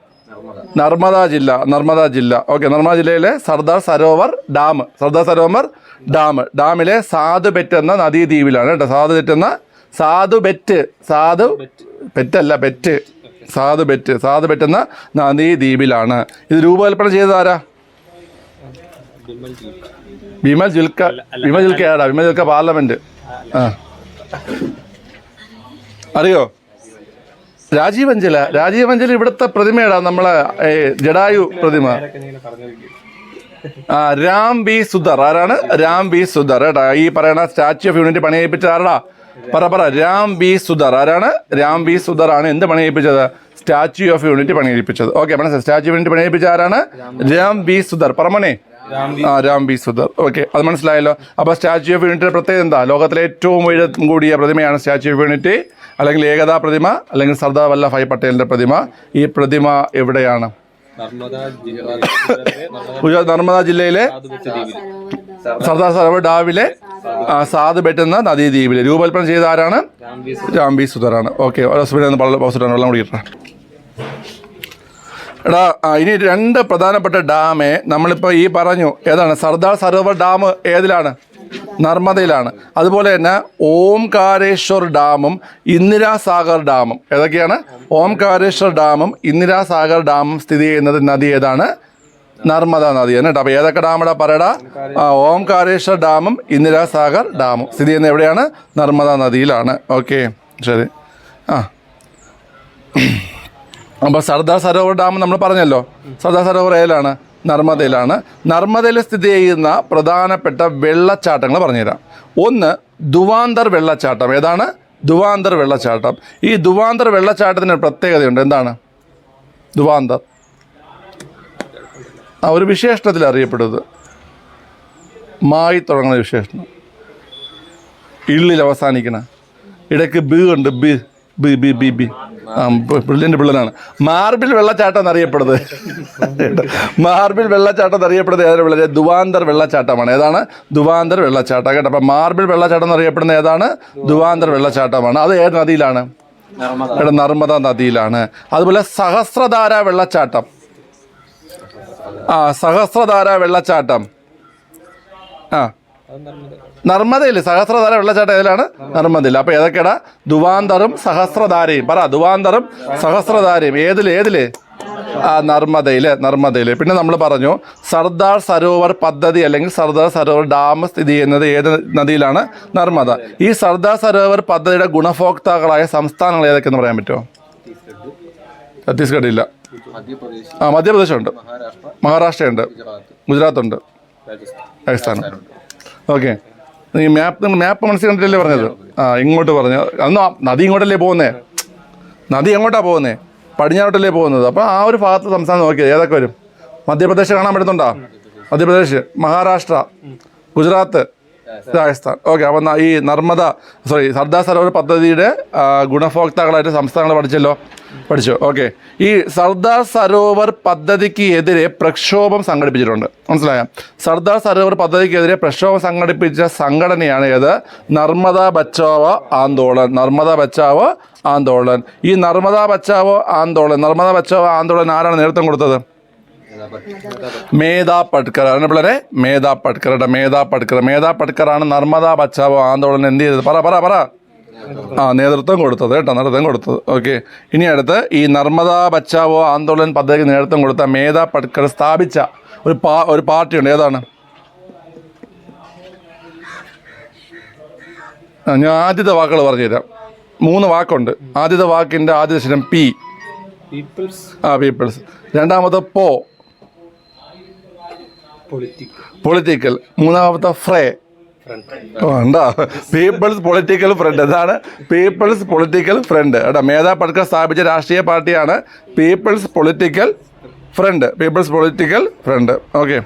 നർമ്മദ ജില്ല നർമ്മദ ജില്ല. ഓക്കെ നർമ്മദ ജില്ലയിലെ സർദാർ സരോവർ ഡാം സർദാർ സരോവർ ഡാം. ഡാമിലെ സാധു ബെറ്റ് എന്ന നദീദ്വീപിലാണ് കേട്ടോ. സാധു ബെറ്റ് എന്ന സാധു ബെറ്റ് സാധു ബെറ്റല്ല ബെറ്റ്. സാധു ബെറ്റ് സാധു ബെറ്റ് എന്ന നദീദ്വീപിലാണ്. ഇത് രൂപകൽപ്പന ചെയ്തത് ആരാ? വിമൽ ജുൽക്ക വിമൽ ജുൽക്കയാടാ വിമൽ ജുൽക്ക പാർലമെന്റ്. ആ. അറിയോ? രാജീവ് അഞ്ചല. രാജീവ് അഞ്ചല ഇവിടുത്തെ പ്രതിമയടാ നമ്മളെ ജഡായു പ്രതിമ. ആ രാം ബി സുധർ. ആരാണ്? രാം ബി സുധർ. കേട്ടാ ഈ പറയണ സ്റ്റാച്യു ഓഫ് യൂണിറ്റി പണിയിപ്പിച്ച ആരടാ? പറ പറ. രാം ബി സുധർ. ആരാണ്? രാം ബി സുധർ ആണ് എന്ത് പണിയിപ്പിച്ചത് സ്റ്റാച്യു ഓഫ് യൂണിറ്റി പണിയിപ്പിച്ചത് ഓക്കെ മനസ്സിലായി സ്റ്റാച്യു ഓഫ് യൂണിറ്റ് പണിയിപ്പിച്ച ആരാണ്? രാം ബി സുധർ. പറമണേ ആ രാം ബി സുധർ. ഓക്കെ അത് മനസ്സിലായല്ലോ. അപ്പോൾ സ്റ്റാച്യു ഓഫ് യൂണിറ്റിയുടെ പ്രത്യേകത എന്താ? ലോകത്തിലെ ഏറ്റവും ഉയരം കൂടിയ പ്രതിമയാണ് സ്റ്റാച്യു ഓഫ് യൂണിറ്റി. അല്ലെങ്കിൽ ഏകതാ പ്രതിമ അല്ലെങ്കിൽ സർദാർ വല്ലഭായ് പട്ടേലിന്റെ പ്രതിമ ഈ പ്രതിമ എവിടെയാണ്? നർമ്മദ ജില്ല ഗുജറാത്ത് നർമ്മദ ജില്ലയിലെ സർദാർ സരോവർ ഡാമിലെ സാധ് ബെറ്റ് എന്ന നദീദ്വീപിലെ. രൂപകൽപ്പന ചെയ്ത ആരാണ്? രാം വി സുധറാണ്. ഓക്കെ വെള്ളം കുടിക്കട്ടെ. എടാ ഇനി രണ്ട് പ്രധാനപ്പെട്ട ഡാമേ നമ്മളിപ്പോൾ ഈ പറഞ്ഞു ഏതാണ്? സർദാർ സരോവർ ഡാം ഏതിലാണ്? നർമ്മദയിലാണ്. അതുപോലെ തന്നെ ഓംകാരേശ്വർ ഡാമും ഇന്ദിരാസാഗർ ഡാമും. ഏതൊക്കെയാണ്? ഓംകാരേശ്വർ ഡാമും ഇന്ദിരാസാഗർ ഡാമും സ്ഥിതി ചെയ്യുന്നത് നദി ഏതാണ്? നർമ്മദ നദി കേട്ടോ. അപ്പോൾ ഏതൊക്കെ ഡാമടാ പറയടാ? ഓംകാരേശ്വർ ഡാമും ഇന്ദിരാസാഗർ ഡാമും സ്ഥിതി ചെയ്യുന്നത് എവിടെയാണ്? നർമ്മദ നദിയിലാണ്. ഓക്കെ ശരി. ആ. അപ്പോൾ സർദാർ സരോവർ ഡാം നമ്മൾ പറഞ്ഞല്ലോ. സർദാർ സരോവർ ഏതിലാണ് നർമ്മദയിലാണ്. നർമ്മദയിൽ സ്ഥിതി ചെയ്യുന്ന പ്രധാനപ്പെട്ട വെള്ളച്ചാട്ടങ്ങൾ പറഞ്ഞുതരാം. ഒന്ന് ദുവാന്തർ വെള്ളച്ചാട്ടം. ഏതാണ്? ദുവാന്തർ വെള്ളച്ചാട്ടം. ഈ ദുവാന്തർ വെള്ളച്ചാട്ടത്തിന് പ്രത്യേകതയുണ്ട്. എന്താണ്? ദുവാന്തർ ആ ഒരു വിശേഷണത്തിൽ അറിയപ്പെടുന്നത്. മായി തുടങ്ങുന്ന വിശേഷണം. ഇള്ളിൽ അവസാനിക്കണ. ഇടയ്ക്ക് ബി ഉണ്ട് B. B B B B. ആ ബ്രില്യന്റ് പിള്ളനാണ് മാർബിൾ വെള്ളച്ചാട്ടം എന്നറിയപ്പെടുന്നത്. മാർബിൾ വെള്ളച്ചാട്ടം എന്നറിയപ്പെടുന്നത് ഏതാണ് വളരെ ദുവാന്തർ വെള്ളച്ചാട്ടമാണ്. ഏതാണ്? ദുവാന്തർ വെള്ളച്ചാട്ടം. കേട്ടോ അപ്പം മാർബിൾ വെള്ളച്ചാട്ടം എന്നറിയപ്പെടുന്നത് ഏതാണ്? ദുവാന്തർ വെള്ളച്ചാട്ടമാണ്. അത് ഏത് നദിയിലാണ്? ഇവിടെ നർമ്മദ നദിയിലാണ്. അതുപോലെ സഹസ്രധാര വെള്ളച്ചാട്ടം. ആ സഹസ്രധാര വെള്ളച്ചാട്ടം. ആ നർമ്മദയിൽ സഹസ്രധാര വെള്ളച്ചാട്ടം ഏതിലാണ്? നർമ്മദയിൽ. അപ്പോൾ ഏതൊക്കെയാടാ ദുവാന്തറും സഹസ്രധാരയും. പറ ദുവാന്തറും സഹസ്രധാരയും. ഏതിൽ ഏതിൽ? ആ നർമ്മദയിൽ നർമ്മദയിൽ. പിന്നെ നമ്മൾ പറഞ്ഞു സർദാർ സരോവർ പദ്ധതി അല്ലെങ്കിൽ സർദാർ സരോവർ ഡാം സ്ഥിതി ചെയ്യുന്നത് ഏത് നദിയിലാണ്? നർമ്മദ. ഈ സർദാർ സരോവർ പദ്ധതിയുടെ ഗുണഭോക്താക്കളായ സംസ്ഥാനങ്ങൾ ഏതൊക്കെയെന്ന് പറയാൻ പറ്റുമോ? ഛത്തീസ്ഗഡ് ഇല്ല മധ്യപ്രദേശ് ആ മധ്യപ്രദേശുണ്ട് മഹാരാഷ്ട്ര. മഹാരാഷ്ട്രയുണ്ട്. ഗുജറാത്ത് രാജസ്ഥാൻ. രാജസ്ഥാൻ. ഓക്കെ. ഈ മാപ്പ് നിങ്ങൾ മാപ്പ് മനസ്സിൽ കണ്ടിട്ടല്ലേ പറഞ്ഞത്? ആ ഇങ്ങോട്ട് പറഞ്ഞു. അന്ന് നദി ഇങ്ങോട്ടല്ലേ പോകുന്നേ? നദി എങ്ങോട്ടാണ് പോകുന്നേ? പടിഞ്ഞാറോട്ടല്ലേ പോകുന്നത്. അപ്പോൾ ആ ഒരു ഭാഗത്ത് സംസ്ഥാനം നോക്കിയത് ഏതൊക്കെ വരും? മധ്യപ്രദേശ് കാണാൻ പറ്റുന്നുണ്ടോ? മധ്യപ്രദേശ് മഹാരാഷ്ട്ര ഗുജറാത്ത് രാജസ്ഥാൻ ഓക്കെ അപ്പം ഈ നർമ്മദ സോറി സർദാർ സരോവർ പദ്ധതിയുടെ ഗുണഭോക്താക്കളായിട്ട് സംസ്ഥാനങ്ങൾ പഠിച്ചല്ലോ? പഠിച്ചു. ഓക്കെ ഈ സർദാർ സരോവർ പദ്ധതിക്ക് എതിരെ പ്രക്ഷോഭം സംഘടിപ്പിച്ചിട്ടുണ്ട്. മനസ്സിലായ? സർദാർ സരോവർ പദ്ധതിക്കെതിരെ പ്രക്ഷോഭം സംഘടിപ്പിച്ച സംഘടനയാണ് ഏത്? നർമ്മദ ബച്ചാവോ ആന്തോളൻ നർമ്മദ ബച്ചാവോ ആന്തോളൻ ഈ നർമ്മദ ബച്ചാവോ ആന്തോളൻ നർമ്മദ ബച്ചാവോ ആന്തോളൻ ആരാണ് നേതൃത്വം കൊടുത്തത്? മേധാ പട്കർ ആണ് പിള്ളേരെ? മേധാ പട്കറുടെ മേധാ പട്കർ മേധാ പട്കറാണ് നർമ്മദാ ബച്ചാവോ ആന്തോളൻ എന്ത് ചെയ്തത്? പറ പറ പറ. ആ നേതൃത്വം കൊടുത്തത് കേട്ടോ നേതൃത്വം കൊടുത്തത്. ഓക്കെ. ഇനി അടുത്ത് ഈ നർമ്മദാ ബച്ചാവോ ആന്തോളൻ പദ്ധതിക്ക് നേതൃത്വം കൊടുത്ത മേധാ പട്കർ സ്ഥാപിച്ച ഒരു പാ ഒരു പാർട്ടിയുണ്ട്. ഏതാണ്? ഞാൻ ആദ്യത്തെ വാക്കുകൾ പറഞ്ഞുതരാം. മൂന്ന് വാക്കുണ്ട്. ആദ്യത്തെ വാക്കിന്റെ ആദ്യ ദശനം പി. പീപ്പിൾസ്. ആ പീപ്പിൾസ്. രണ്ടാമത്തെ പോ. പൊളിറ്റിക്കൽ മൂന്നാമത്തെ ഫ്രേ. ഫ്രണ്ട് ഉണ്ടോ? പീപ്പിൾസ് പൊളിറ്റിക്കൽ ഫ്രണ്ട് എന്താണ് പീപ്പിൾസ് പൊളിറ്റിക്കൽ ഫ്രണ്ട് കേട്ടോ മേധാ പട്കർ സ്ഥാപിച്ച രാഷ്ട്രീയ പാർട്ടിയാണ് People's Political Front People's Political Front okay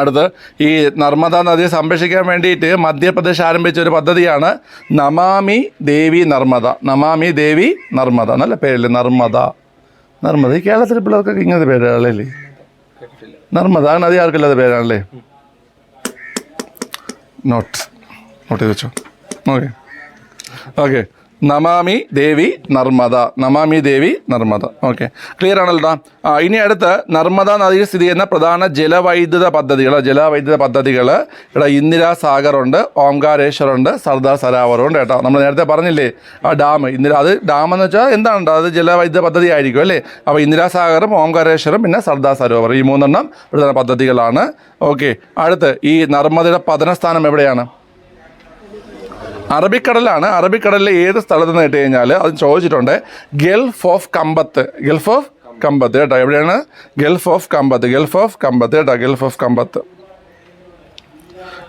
അടുത്ത് ഈ നർമ്മദ നദിയെ സംരക്ഷിക്കാൻ വേണ്ടിയിട്ട് മധ്യപ്രദേശ് ആരംഭിച്ച ഒരു പദ്ധതിയാണ് നമാമി ദേവി നർമ്മദ. നമാമി ദേവി നർമ്മദ. നല്ല പേരല്ലേ? നർമ്മദ. നർമ്മദ. ഈ കേരളത്തിലെ പിള്ളേർക്കൊക്കെ ഇങ്ങനത്തെ പേരുകളല്ലേ? നർമ്മദ നദി ആർക്കില്ലാത്ത പേരാണല്ലേ? നോട്ട് നോട്ട് ചെയ്ത് വെച്ചോ. Okay okay Namami Devi Narmada. Namami Devi Narmada. Okay clear ആണല്ലോ ആ ഇനി അടുത്ത് നർമ്മദ നദിയിൽ സ്ഥിതി ചെയ്യുന്ന പ്രധാന ജലവൈദ്യുത പദ്ധതികൾ ജലവൈദ്യുത പദ്ധതികൾ ഇവിടെ ഇന്ദിരാ ഉണ്ട് ഓംകാരേശ്വർ ഉണ്ട് സർദാർ ഉണ്ട് കേട്ടോ. നമ്മൾ നേരത്തെ പറഞ്ഞില്ലേ ആ ഡാം ഇന്ദിര അത് ഡാം എന്ന് വെച്ചാൽ എന്താണ് അത് ജലവൈദ്യുത പദ്ധതി ആയിരിക്കും അല്ലേ? അപ്പോൾ ഇന്ദിരാ സാഗറും ഓംകാരേശ്വറും പിന്നെ സർദാർ സരോവർ ഈ മൂന്നെണ്ണം പ്രധാന പദ്ധതികളാണ്. ഓക്കെ അടുത്ത് ഈ നർമ്മദയുടെ പതനസ്ഥാനം എവിടെയാണ്? അറബിക്കടലാണ്. അറബിക്കടലിലെ ഏത് സ്ഥലത്ത് നിന്ന് ഇട്ട് കഴിഞ്ഞാൽ അത് ചോദിച്ചിട്ടുണ്ട്. Gulf of Khambhat. Gulf of Khambhat കേട്ടോ. എവിടെയാണ്? Gulf of Khambhat. Gulf of Khambhat കേട്ടോ. Gulf of Khambhat.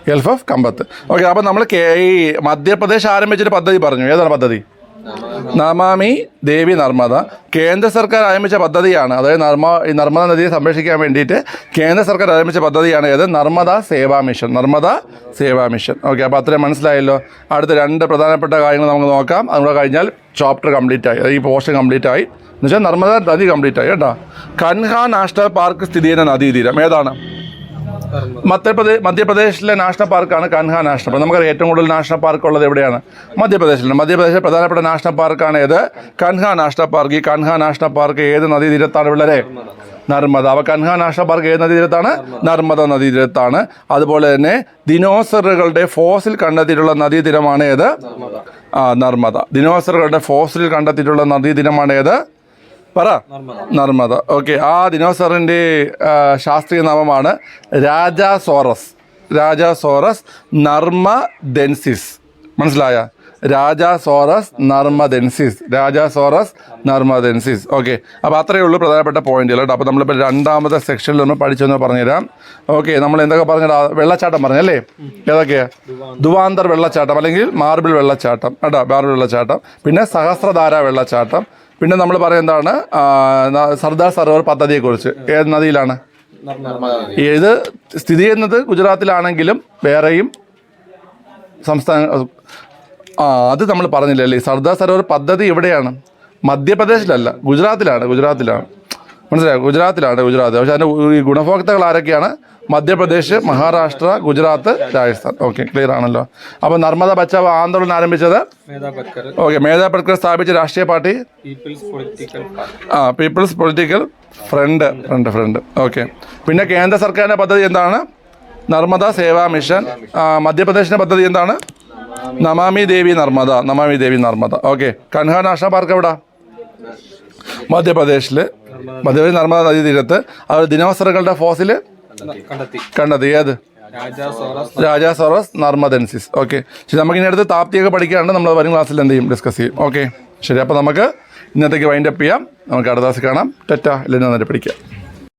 Gulf of Khambhat. Okay അപ്പോൾ നമ്മൾ ഈ മധ്യപ്രദേശ് ആരംഭിച്ചൊരു പദ്ധതി പറഞ്ഞു. ഏതാണ് പദ്ധതി? നമാമി ദേവി നർമ്മദ. കേന്ദ്ര സർക്കാർ ആരംഭിച്ച പദ്ധതിയാണ് അതായത് നർമ്മ നർമ്മദ നദിയെ സംരക്ഷിക്കാൻ വേണ്ടിയിട്ട് കേന്ദ്ര സർക്കാർ ആരംഭിച്ച പദ്ധതിയാണ് ഏത്? Narmada Seva Mission Narmada Seva Mission. Okay അപ്പോൾ അത്രയും മനസ്സിലായല്ലോ. അടുത്ത രണ്ട് പ്രധാനപ്പെട്ട കാര്യങ്ങൾ നമുക്ക് നോക്കാം. അതുകൂടെ കഴിഞ്ഞാൽ ചാപ്റ്റർ കംപ്ലീറ്റ് ആയി ഈ പോർഷൻ കംപ്ലീറ്റ് ആയി. എന്നുവെച്ചാൽ നർമ്മദ നദി കംപ്ലീറ്റ് ആയി കേട്ടോ. കൻഹ നാഷണൽ പാർക്ക് സ്ഥിതി ചെയ്യുന്ന നദീതീരം ഏതാണ്? മധ്യപ്രദേശ് മധ്യപ്രദേശിലെ നാഷണൽ പാർക്കാണ് കൻഹ നാഷണൽ പാർക്ക്. നമുക്കറിയാം ഏറ്റവും കൂടുതൽ നാഷണൽ പാർക്ക് ഉള്ളത് എവിടെയാണ്? മധ്യപ്രദേശിലാണ് മധ്യപ്രദേശിലെ പ്രധാനപ്പെട്ട നാഷണൽ പാർക്കാണ് ഏത്? Kanha National Park. ഈ കൻഹ നാഷണൽ പാർക്ക് ഏത് നദീതീരത്താണ് പിള്ളേരെ നർമ്മദ. അപ്പോൾ കൻഹ നാഷണൽ പാർക്ക് ഏത് നദീതീരത്താണ്? നർമ്മദ നദീതീരത്താണ്. അതുപോലെ തന്നെ ദിനോസറുകളുടെ ഫോസിൽ കണ്ടെത്തിയിട്ടുള്ള നദീതീരമാണ് ഏത്? നർമ്മദ. ദിനോസറുകളുടെ ഫോസിൽ കണ്ടെത്തിയിട്ടുള്ള നദീതീരമാണ് ഏത്? പറ. നർമ്മദ. ഓക്കെ ആ ദിനോസറിന്റെ ശാസ്ത്രീയ നാമമാണ് രാജാസോറസ്. രാജാസോറസ് നർമ്മദെൻസിസ്. മനസ്സിലായ? രാജാസോറസ് നർമ്മദെൻസിസ്. രാജാസോറസ് നർമ്മദെൻസിസ്. ഓക്കെ അപ്പോൾ അത്രയേ ഉള്ളൂ പ്രധാനപ്പെട്ട പോയിന്റുകൾ കേട്ടോ. അപ്പോൾ നമ്മളിപ്പോൾ രണ്ടാമത്തെ സെക്ഷനിൽ നമ്മൾ പഠിച്ചെന്ന് പറഞ്ഞുതരാം. ഓക്കെ നമ്മൾ എന്തൊക്കെ പറഞ്ഞിടാ? വെള്ളച്ചാട്ടം പറഞ്ഞല്ലേ ഏതൊക്കെയാ? ദുവാന്തർ വെള്ളച്ചാട്ടം അല്ലെങ്കിൽ മാർബിൾ വെള്ളച്ചാട്ടം. കേട്ടോ മാർബിൾ വെള്ളച്ചാട്ടം. പിന്നെ സഹസ്രധാര വെള്ളച്ചാട്ടം. പിന്നെ നമ്മൾ പറയുന്നതാണ് സർദാർ സരോവർ പദ്ധതിയെക്കുറിച്ച്. ഏത് നദിയിലാണ്? ഇത് സ്ഥിതി ചെയ്യുന്നത്? ഗുജറാത്തിലാണെങ്കിലും വേറെയും സംസ്ഥാന ആ അത് നമ്മൾ പറഞ്ഞില്ലല്ലേ സർദാർ സരോവർ പദ്ധതി എവിടെയാണ്? മധ്യപ്രദേശിലല്ല ഗുജറാത്തിലാണ് ഗുജറാത്തിലാണ്. മനസ്സിലായോ? ഗുജറാത്തിലാണ് ഗുജറാത്ത്. പക്ഷേ അതിന്റെ ഗുണഭോക്താക്കൾ ആരൊക്കെയാണ്? മധ്യപ്രദേശ് മഹാരാഷ്ട്ര ഗുജറാത്ത് രാജസ്ഥാൻ. ഓക്കെ ക്ലിയർ ആണല്ലോ. അപ്പോൾ നർമ്മദ ബച്ചാവ് ആന്തോളൻ ആരംഭിച്ചത്? ഓക്കെ മേധാ പട്കർ സ്ഥാപിച്ച രാഷ്ട്രീയ പാർട്ടി? ആ people's political front front front okay പിന്നെ കേന്ദ്ര സർക്കാരിന്റെ പദ്ധതി എന്താണ്? നർമ്മദ സേവാ മിഷൻ. മധ്യപ്രദേശിന്റെ മധ്യപ്രദേശിന്റെ പദ്ധതി എന്താണ്? നമാമി ദേവി Narmada Namami Devi Narmada. Okay Kanha national park എവിടെ? മധ്യപ്രദേശിൽ മധ്യപ്രദേശ് നർമ്മദ നദീ തീരത്ത് അവർ ദിനോസറുകളുടെ ഫോസിൽ കണ്ടെത്തി. കണ്ടത് ഏത്? Raja Soros. Rajasaurus narmadensis. Okay. ശരി നമുക്ക് ഇനി അടുത്ത് താപ്തിയൊക്കെ പഠിക്കാണ്ട് നമ്മൾ വരും ക്ലാസ്സിൽ എന്ത് ചെയ്യും? ഡിസ്കസ് ചെയ്യും. ഓക്കെ. ശരി അപ്പോൾ നമുക്ക് ഇന്നത്തേക്ക് വൈൻഡപ്പ് ചെയ്യാം. നമുക്ക് അടുത്ത ക്ലാസ്സിൽ കാണാം. ടെറ്റ ഇല്ലെങ്കിൽ നന്നായിട്ട് പഠിക്കാം